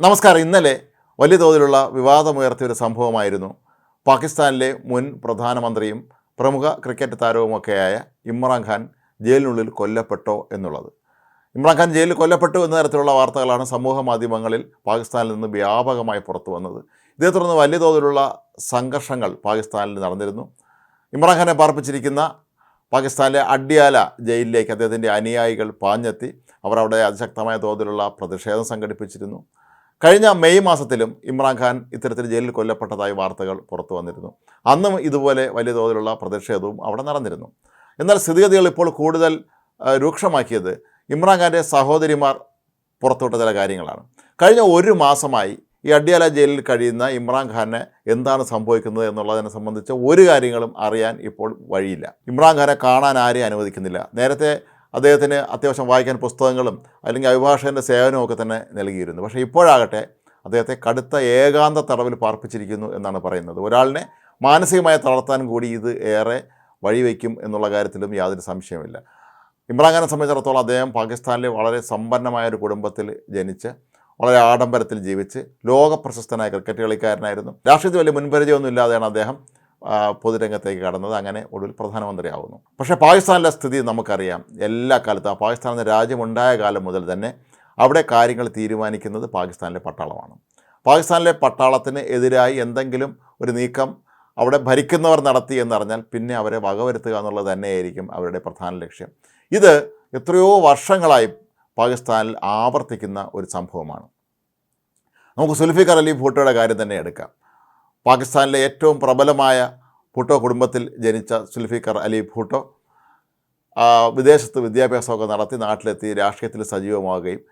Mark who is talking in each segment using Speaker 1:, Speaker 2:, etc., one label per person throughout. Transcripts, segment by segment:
Speaker 1: നമസ്കാരം. ഇന്നലെ വലിയ തോതിലുള്ള വിവാദമുയർത്തിയ ഒരു സംഭവമായിരുന്നു. പാകിസ്ഥാനിലെ മുൻ പ്രധാനമന്ത്രിയും പ്രമുഖ ക്രിക്കറ്റ് താരവുമൊക്കെയായ ഇമ്രാൻഖാൻ ജയിലിനുള്ളിൽ കൊല്ലപ്പെട്ടോ എന്നുള്ളത്. ഇമ്രാൻഖാൻ ജയിലിൽ കൊല്ലപ്പെട്ടു എന്ന തരത്തിലുള്ള വാർത്തകളാണ് സമൂഹ മാധ്യമങ്ങളിൽ പാകിസ്ഥാനിൽ നിന്ന് വ്യാപകമായി പുറത്തു വന്നത്. ഇതേ തുടർന്ന് വലിയ തോതിലുള്ള സംഘർഷങ്ങൾ പാകിസ്ഥാനിൽ നടന്നിരുന്നു. ഇമ്രാൻഖാനെ പാർപ്പിച്ചിരിക്കുന്ന പാകിസ്ഥാനിലെ അഡ്യാല ജയിലിലേക്ക് അദ്ദേഹത്തിന്റെ അനുയായികൾ പാഞ്ഞെത്തി. അവർ അവിടെ അതിശക്തമായ തോതിലുള്ള പ്രതിഷേധം സംഘടിപ്പിച്ചിരുന്നു. കഴിഞ്ഞ മെയ് മാസത്തിലും ഇമ്രാൻഖാൻ ഇത്തരത്തിൽ ജയിലിൽ കൊല്ലപ്പെട്ടതായി വാർത്തകൾ പുറത്തു വന്നിരുന്നു. അന്നും ഇതുപോലെ വലിയ തോതിലുള്ള പ്രതിഷേധവും അവിടെ നടന്നിരുന്നു. എന്നാൽ സ്ഥിതിഗതികൾ ഇപ്പോൾ കൂടുതൽ രൂക്ഷമാക്കിയത് ഇമ്രാൻഖാന്റെ സഹോദരിമാർ പുറത്തുവിട്ട ചില കാര്യങ്ങളാണ്. കഴിഞ്ഞ ഒരു മാസമായി ഈ അഡ്യാല ജയിലിൽ കഴിയുന്ന ഇമ്രാൻഖാനെ എന്താണ് സംഭവിക്കുന്നത് എന്നുള്ളതിനെ സംബന്ധിച്ച് ഒരു കാര്യങ്ങളും അറിയാൻ ഇപ്പോൾ വഴിയില്ല. ഇമ്രാൻഖാനെ കാണാൻ ആരെയും അനുവദിക്കുന്നില്ല. നേരത്തെ അദ്ദേഹത്തിന് അത്യാവശ്യം വായിക്കാൻ പുസ്തകങ്ങളും അല്ലെങ്കിൽ അഭിഭാഷകന്റെ സേവനവും ഒക്കെ തന്നെ നൽകിയിരുന്നു. പക്ഷേ ഇപ്പോഴാകട്ടെ അദ്ദേഹത്തെ കടുത്ത ഏകാന്ത തടവിൽ പാർപ്പിച്ചിരിക്കുന്നു എന്നാണ് പറയുന്നത്. ഒരാളിനെ മാനസികമായി തളർത്താൻ കൂടി ഇത് ഏറെ വഴിവെക്കും എന്നുള്ള കാര്യത്തിലും യാതൊരു സംശയമില്ല ഇമ്രാൻഖാനെ സംബന്ധിച്ചിടത്തോളം അദ്ദേഹം പാകിസ്ഥാനിലെ വളരെ സമ്പന്നമായ ഒരു കുടുംബത്തിൽ ജനിച്ച് വളരെ ആഡംബരത്തിൽ ജീവിച്ച് ലോക പ്രശസ്തനായ ക്രിക്കറ്റ് കളിക്കാരനായിരുന്നു. രാഷ്ട്രീയത്തിൽ വലിയ മുൻപരിചയമൊന്നും ഇല്ലാതെയാണ് അദ്ദേഹം പൊതുരംഗത്തേക്ക് കടന്നത് അങ്ങനെ ഒടുവിൽ പ്രധാനമന്ത്രിയാവുന്നു. പക്ഷേ പാകിസ്ഥാനിലെ സ്ഥിതി നമുക്കറിയാം. എല്ലാ കാലത്തും ആ പാകിസ്ഥാൻ എന്ന രാജ്യമുണ്ടായ കാലം മുതൽ തന്നെ അവിടെ കാര്യങ്ങൾ തീരുമാനിക്കുന്നത് പാകിസ്ഥാനിലെ പട്ടാളമാണ്. പാകിസ്ഥാനിലെ പട്ടാളത്തിന് എതിരായി എന്തെങ്കിലും ഒരു നീക്കം അവിടെ ഭരിക്കുന്നവർ നടത്തി എന്നറിഞ്ഞാൽ പിന്നെ അവരെ വകവരുത്തുക എന്നുള്ളത് തന്നെയായിരിക്കും അവരുടെ പ്രധാന ലക്ഷ്യം. ഇത് എത്രയോ വർഷങ്ങളായി പാകിസ്ഥാനിൽ ആവർത്തിക്കുന്ന ഒരു സംഭവമാണ്. നമുക്ക് സുൽഫിക്കർ അലി ഭൂട്ടോയുടെ കാര്യം തന്നെ എടുക്കാം. പാകിസ്ഥാനിലെ ഏറ്റവും പ്രബലമായ ഭൂട്ടോ കുടുംബത്തിൽ ജനിച്ച സുൽഫിക്കർ അലി ഭൂട്ടോ വിദേശത്ത് വിദ്യാഭ്യാസമൊക്കെ നടത്തി നാട്ടിലെത്തി രാഷ്ട്രീയത്തിൽ സജീവമാവുകയും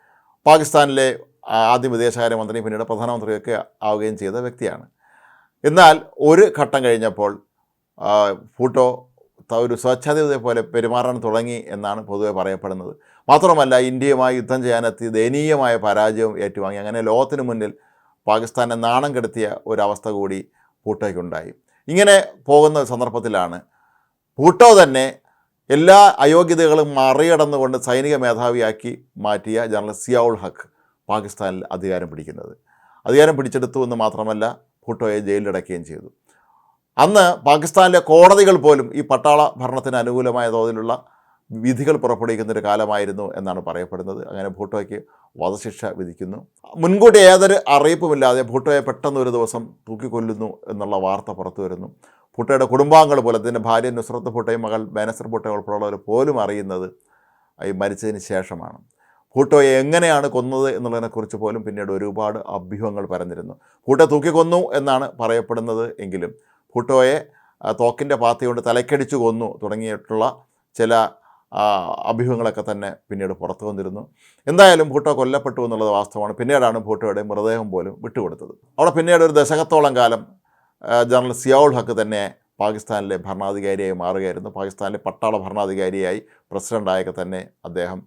Speaker 1: പാകിസ്ഥാനിലെ ആദ്യം വിദേശകാര്യമന്ത്രിയും വിദേശകാര്യമന്ത്രി പിന്നീട് പ്രധാനമന്ത്രിയൊക്കെ ആവുകയും ചെയ്ത വ്യക്തിയാണ്. എന്നാൽ ഒരു ഘട്ടം കഴിഞ്ഞപ്പോൾ ഭൂട്ടോ ഒരു സ്വച്ഛതയെ പോലെ പെരുമാറാൻ തുടങ്ങി എന്നാണ് പൊതുവെ പറയപ്പെടുന്നത്. മാത്രമല്ല ഇന്ത്യയുമായി യുദ്ധം ചെയ്യാനെത്തി ദയനീയമായ പരാജയം ഏറ്റുവാങ്ങി. അങ്ങനെ ലോകത്തിന് മുന്നിൽ പാകിസ്ഥാനെ നാണം കെടുത്തിയ ഒരവസ്ഥ കൂടി ഭൂട്ടോയ്ക്കുണ്ടായി ഇങ്ങനെ പോകുന്ന സന്ദർഭത്തിലാണ് ഭൂട്ടോ തന്നെ എല്ലാ അയോഗ്യതകളും മറികടന്നുകൊണ്ട് സൈനിക മേധാവിയാക്കി മാറ്റിയ ജനറൽ സിയാവുൾ ഹക്ക് പാകിസ്ഥാനിൽ അധികാരം പിടിക്കുന്നത്. അധികാരം പിടിച്ചെടുത്തു എന്ന് മാത്രമല്ല ഭൂട്ടോയെ ജയിലിലടക്കുകയും ചെയ്തു. അന്ന് പാകിസ്ഥാനിലെ കോടതികൾ പോലും ഈ പട്ടാള ഭരണത്തിന് അനുകൂലമായ തോതിലുള്ള വിധികൾ പുറപ്പെടുവിക്കുന്നൊരു കാലമായിരുന്നു എന്നാണ് പറയപ്പെടുന്നത്. അങ്ങനെ ഭൂട്ടോയ്ക്ക് വധശിക്ഷ വിധിക്കുന്നു. മുൻകൂട്ടി ഏതൊരു അറിയിപ്പുമില്ലാതെ ഭൂട്ടോയെ പെട്ടെന്ന് ഒരു ദിവസം തൂക്കിക്കൊല്ലുന്നു എന്നുള്ള വാർത്ത പുറത്തു വരുന്നു. ഭൂട്ടോയുടെ കുടുംബാംഗങ്ങൾ പോലെ തന്നെ ഭാര്യ നുസ്രത്ത് ഭൂട്ടയും മകൾ ബാനസർ ഭൂട്ടയും ഉൾപ്പെടെയുള്ളവർ പോലും അറിയുന്നത് ഈ മരിച്ചതിന് ശേഷമാണ്. ഭൂട്ടോയെ എങ്ങനെയാണ് കൊന്നത് എന്നുള്ളതിനെക്കുറിച്ച് പോലും പിന്നീട് ഒരുപാട് അഭ്യൂഹങ്ങൾ പരന്നിരുന്നു. ഭൂട്ടോ തൂക്കിക്കൊന്നു എന്നാണ് പറയപ്പെടുന്നത് എങ്കിലും ഭൂട്ടോയെ തോക്കിന്റെ പാത്തി കൊണ്ട് തലക്കടിച്ചു കൊന്നു തുടങ്ങിയിട്ടുള്ള ചില അഭ്യൂഹങ്ങളൊക്കെ തന്നെ പിന്നീട് പുറത്തു വന്നിരുന്നു. എന്തായാലും ഭൂട്ടോ കൊല്ലപ്പെട്ടു എന്നുള്ളത് വാസ്തവമാണ്. പിന്നീടാണ് ഭൂട്ടോയുടെ മൃതദേഹം പോലും വിട്ടുകൊടുത്തത്. അവിടെ പിന്നീട് ഒരു ദശകത്തോളം കാലം ജനറൽ സിയാവുൾ ഹക്ക് തന്നെ പാകിസ്ഥാനിലെ ഭരണാധികാരിയായി മാറുകയായിരുന്നു. പാകിസ്ഥാനിലെ പട്ടാള ഭരണാധികാരിയായി പ്രസിഡന്റായൊക്കെ തന്നെ അദ്ദേഹം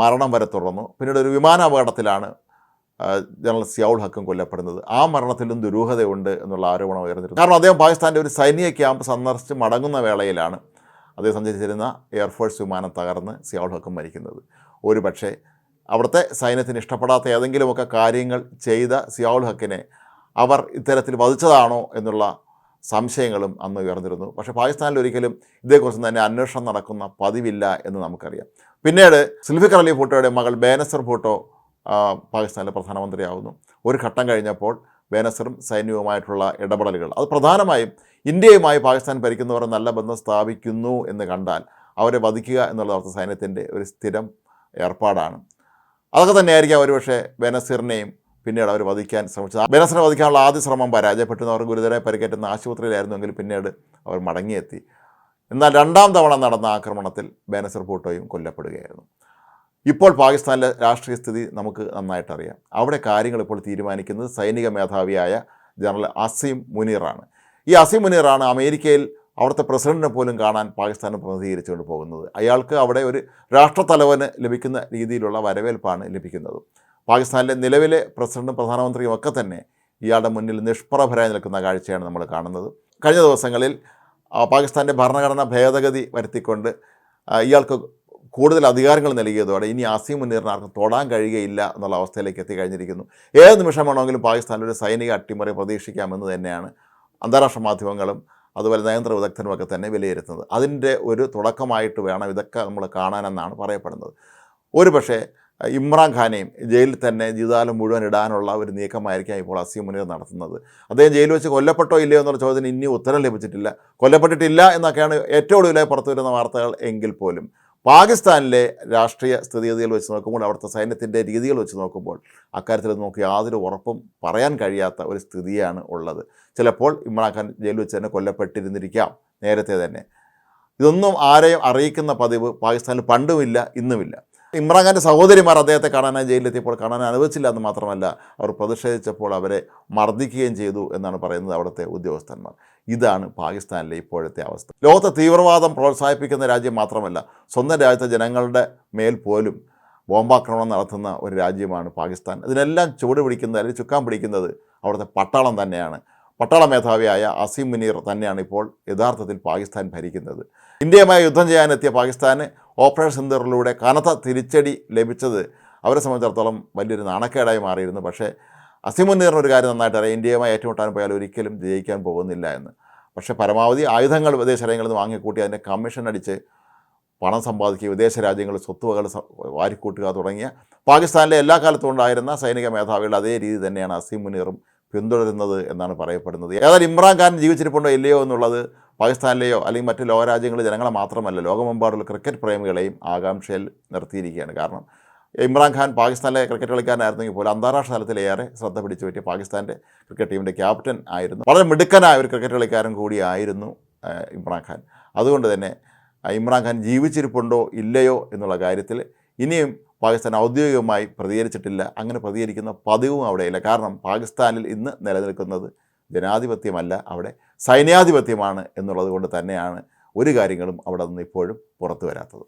Speaker 1: മരണം വരെ തുടർന്നു. പിന്നീട് ഒരു വിമാനാപകടത്തിലാണ് ജനറൽ സിയാവുൾ ഹക്കും കൊല്ലപ്പെടുന്നത്. ആ മരണത്തിലും ദുരൂഹതയുണ്ട് എന്നുള്ള ആരോപണം ഉയർന്നിരുന്നു. കാരണം അദ്ദേഹം പാകിസ്ഥാന്റെ ഒരു സൈനിക ക്യാമ്പ് സന്ദർശിച്ച് മടങ്ങുന്ന വേളയിലാണ് അദ്ദേഹം സഞ്ചരിച്ചിരുന്ന എയർഫോഴ്സ് വിമാനം തകർന്ന് സിയാൾ ഹക്കും മരിക്കുന്നത്. ഒരു പക്ഷേ അവിടുത്തെ സൈന്യത്തിന് ഇഷ്ടപ്പെടാത്ത ഏതെങ്കിലുമൊക്കെ കാര്യങ്ങൾ ചെയ്ത സിയാൾ ഹക്കിനെ അവർ ഇത്തരത്തിൽ വധിച്ചതാണോ എന്നുള്ള സംശയങ്ങളും അന്ന് ഉയർന്നിരുന്നു. പക്ഷേ പാകിസ്ഥാനിൽ ഒരിക്കലും ഇതേക്കുറിച്ച് തന്നെ അന്വേഷണം നടക്കുന്ന പതിവില്ല എന്ന് നമുക്കറിയാം. പിന്നീട് സുൽഫിഖർ അലി ഭൂട്ടോയുടെ മകൾ ബേനസർ ഭൂട്ടോ പാകിസ്ഥാനിലെ പ്രധാനമന്ത്രിയാവുന്നു. ഒരു ഘട്ടം കഴിഞ്ഞപ്പോൾ ബേനസറും സൈന്യവുമായിട്ടുള്ള ഇടപെടലുകൾ. അത് പ്രധാനമായും ഇന്ത്യയുമായി പാകിസ്ഥാൻ ഭരിക്കുന്നവർ നല്ല ബന്ധം സ്ഥാപിക്കുന്നു എന്ന് കണ്ടാൽ അവരെ വധിക്കുക എന്നുള്ളത് അവിടുത്തെ സൈന്യത്തിന്റെ ഒരു സ്ഥിരം ഏർപ്പാടാണ്. അതൊക്കെ തന്നെയായിരിക്കാം ഒരുപക്ഷെ ബേനസീറിനെയും പിന്നീട് അവർ വധിക്കാൻ ശ്രമിച്ചത്. ബേനസറിനെ വധിക്കാനുള്ള ആദ്യ ശ്രമം പരാജയപ്പെട്ടു അവർ ഗുരുതരമായി പരിക്കേറ്റുന്ന ആശുപത്രിയിലായിരുന്നുവെങ്കിൽ പിന്നീട് അവർ മടങ്ങിയെത്തി. എന്നാൽ രണ്ടാം തവണ നടന്ന ആക്രമണത്തിൽ ബേനസർ ഭൂട്ടോയും കൊല്ലപ്പെടുകയായിരുന്നു. ഇപ്പോൾ പാകിസ്ഥാനിലെ രാഷ്ട്രീയ സ്ഥിതി നമുക്ക് നന്നായിട്ടറിയാം അവിടെ കാര്യങ്ങൾ ഇപ്പോൾ തീരുമാനിക്കുന്നത് സൈനിക മേധാവിയായ ജനറൽ അസീം മുനീറാണ്. ഈ അസീം മുനീറാണ് അമേരിക്കയിൽ അവിടുത്തെ പ്രസിഡന്റിനെ പോലും കാണാൻ പാകിസ്ഥാനെ പ്രതിനിധീകരിച്ചുകൊണ്ട് പോകുന്നത്. അയാൾക്ക് അവിടെ ഒരു രാഷ്ട്രത്തലവന് ലഭിക്കുന്ന രീതിയിലുള്ള വരവേൽപ്പാണ് ലഭിക്കുന്നത്. പാകിസ്ഥാനിലെ നിലവിലെ പ്രസിഡന്റും പ്രധാനമന്ത്രിയും ഒക്കെ തന്നെ ഇയാളുടെ മുന്നിൽ നിഷ്പ്രഭരായി നിൽക്കുന്ന കാഴ്ചയാണ് നമ്മൾ കാണുന്നത്. കഴിഞ്ഞ ദിവസങ്ങളിൽ പാകിസ്ഥാന്റെ ഭരണഘടന ഭേദഗതി വരുത്തിക്കൊണ്ട് ഇയാൾക്ക് കൂടുതൽ അധികാരങ്ങൾ നൽകിയതോടെ ഇനി അസീം മുനീറിന് ആർക്കും തൊടാൻ കഴിയുകയില്ല എന്നുള്ള അവസ്ഥയിലേക്ക് എത്തിക്കഴിഞ്ഞിരിക്കുന്നു. ഏത് നിമിഷം വേണമെങ്കിലും പാകിസ്ഥാനിൽ ഒരു സൈനിക അട്ടിമറി പ്രതീക്ഷിക്കാമെന്ന് തന്നെയാണ് അന്താരാഷ്ട്ര മാധ്യമങ്ങളും അതുപോലെ നയതന്ത്ര വിദഗ്ധനുമൊക്കെ തന്നെ വിലയിരുത്തുന്നത്. അതിന്റെ ഒരു തുടക്കമായിട്ട് വേണം ഇതൊക്കെ നമ്മൾ കാണാനെന്നാണ് പറയപ്പെടുന്നത്. ഒരു പക്ഷേ ഇമ്രാൻഖാനെയും ജയിലിൽ തന്നെ ജീവിതകാലം മുഴുവൻ ഇടാനുള്ള ഒരു നീക്കമായിരിക്കാം ഇപ്പോൾ അസീം മുനീർ നടത്തുന്നത്. അദ്ദേഹം ജയിലിൽ വെച്ച് കൊല്ലപ്പെട്ടോ ഇല്ലയോ എന്നുള്ള ചോദ്യത്തിന് ഇനി ഉത്തരം ലഭിച്ചിട്ടില്ല. കൊല്ലപ്പെട്ടിട്ടില്ല എന്നൊക്കെയാണ് ഏറ്റവും ഒടുവിലായി പുറത്തു വരുന്ന വാർത്തകൾ എങ്കിൽ പോലും. പാകിസ്ഥാനിലെ രാഷ്ട്രീയ സ്ഥിതിഗതികൾ വെച്ച് നോക്കുമ്പോൾ അവിടുത്തെ സൈന്യത്തിന്റെ രീതികൾ വെച്ച് നോക്കുമ്പോൾ അക്കാര്യത്തിൽ നമുക്ക് യാതൊരു ഉറപ്പും പറയാൻ കഴിയാത്ത ഒരു സ്ഥിതിയാണ് ഉള്ളത്. ചിലപ്പോൾ ഇമ്രാൻഖാൻ ജയിലിൽ വെച്ച് തന്നെ കൊല്ലപ്പെട്ടിരുന്നിരിക്കാം നേരത്തെ തന്നെ. ഇതൊന്നും ആരെയും അറിയിക്കുന്ന പതിവ് പാകിസ്ഥാനിൽ പണ്ടുമില്ല ഇന്നുമില്ല. ഇമ്രാൻഖാന്റെ സഹോദരിമാർ അദ്ദേഹത്തെ കാണാനായി ജയിലിലെത്തിയപ്പോൾ കാണാൻ അനുവദിച്ചില്ല എന്ന് മാത്രമല്ല അവർ പ്രതിഷേധിച്ചപ്പോൾ അവരെ മർദ്ദിക്കുകയും ചെയ്തു എന്നാണ് പറയുന്നത് അവിടുത്തെ ഉദ്യോഗസ്ഥന്മാർ. ഇതാണ് പാകിസ്ഥാനിലെ ഇപ്പോഴത്തെ അവസ്ഥ. ലോകത്തെ തീവ്രവാദം പ്രോത്സാഹിപ്പിക്കുന്ന രാജ്യം മാത്രമല്ല സ്വന്തം രാജ്യത്തെ ജനങ്ങളുടെ മേൽ പോലും ബോംബാക്രമണം നടത്തുന്ന ഒരു രാജ്യമാണ് പാകിസ്ഥാൻ. അതിനെല്ലാം ചുവട് പിടിക്കുന്നത് അല്ലെങ്കിൽ ചുക്കാൻ പിടിക്കുന്നത് അവിടുത്തെ പട്ടാളം തന്നെയാണ്. പട്ടാള മേധാവിയായ അസീം മുനീർ തന്നെയാണ് ഇപ്പോൾ യഥാർത്ഥത്തിൽ പാകിസ്ഥാൻ ഭരിക്കുന്നത്. ഇന്ത്യയുമായി യുദ്ധം ചെയ്യാനെത്തിയ പാകിസ്ഥാന് ഓപ്പറേഷൻ സിന്ദറിലൂടെ കനത്ത തിരിച്ചടി ലഭിച്ചത് അവരെ സംബന്ധിച്ചിടത്തോളം വലിയൊരു നാണക്കേടായി മാറിയിരുന്നു. പക്ഷേ അസീം മുനീറിന് ഒരു കാര്യം നന്നായിട്ട് അറിയാം. ഇന്ത്യയുമായി ഏറ്റുമുട്ടാൻ പോയാൽ ഒരിക്കലും ജയിക്കാൻ പോകുന്നില്ല എന്ന്. പക്ഷേ പരമാവധി ആയുധങ്ങൾ വിദേശ രാജ്യങ്ങളിൽ നിന്ന് വാങ്ങിക്കൂട്ടി അതിന്റെ കമ്മീഷൻ അടിച്ച് പണം സമ്പാദിക്കുക വിദേശ രാജ്യങ്ങളിൽ സ്വത്തുവകൾ വാരിക്കൂട്ടുക തുടങ്ങിയ പാകിസ്ഥാനിലെ എല്ലാ കാലത്തും ഉണ്ടായിരുന്ന സൈനിക മേധാവികൾ അതേ രീതി തന്നെയാണ് അസീം മുനീറും പിന്തുടരുന്നത് എന്നാണ് പറയപ്പെടുന്നത്. ഏതായാലും ഇമ്രാൻഖാൻ ജീവിച്ചിരിപ്പുണ്ടോ ഇല്ലയോ എന്നുള്ളത് പാകിസ്ഥാനിലെയോ അല്ലെങ്കിൽ മറ്റ് ലോകരാജ്യങ്ങളിലെ ജനങ്ങളെ മാത്രമല്ല ലോകമെമ്പാടുള്ള ക്രിക്കറ്റ് പ്രേമികളെയും ആകാംക്ഷയിൽ നിർത്തിയിരിക്കുകയാണ്. കാരണം ഇമ്രാൻഖാൻ പാകിസ്ഥാനിലെ ക്രിക്കറ്റ് കളിക്കാരനായിരുന്നെങ്കിൽ പോലും അന്താരാഷ്ട്ര തലത്തിലേറെ ശ്രദ്ധ പിടിച്ചു പറ്റിയ പാകിസ്ഥാന്റെ ക്രിക്കറ്റ് ടീമിന്റെ ക്യാപ്റ്റൻ ആയിരുന്നു. വളരെ മിടുക്കനായ ഒരു ക്രിക്കറ്റ് കളിക്കാരൻ കൂടിയായിരുന്നു ഇമ്രാൻഖാൻ അതുകൊണ്ട് തന്നെ ഇമ്രാൻഖാൻ ജീവിച്ചിരിപ്പുണ്ടോ ഇല്ലയോ എന്നുള്ള കാര്യത്തിൽ ഇനിയും പാകിസ്ഥാൻ ഔദ്യോഗികമായി പ്രതികരിച്ചിട്ടില്ല. അങ്ങനെ പ്രതികരിക്കുന്ന പതിവും അവിടെയില്ല കാരണം പാകിസ്ഥാനിൽ ഇന്ന് നിലനിൽക്കുന്നത് ജനാധിപത്യമല്ല അവിടെ സൈന്യാധിപത്യമാണ് എന്നുള്ളത് കൊണ്ട് തന്നെയാണ് ഒരു കാര്യങ്ങളും അവിടെ നിന്ന് ഇപ്പോഴും പുറത്തു വരാത്തത്.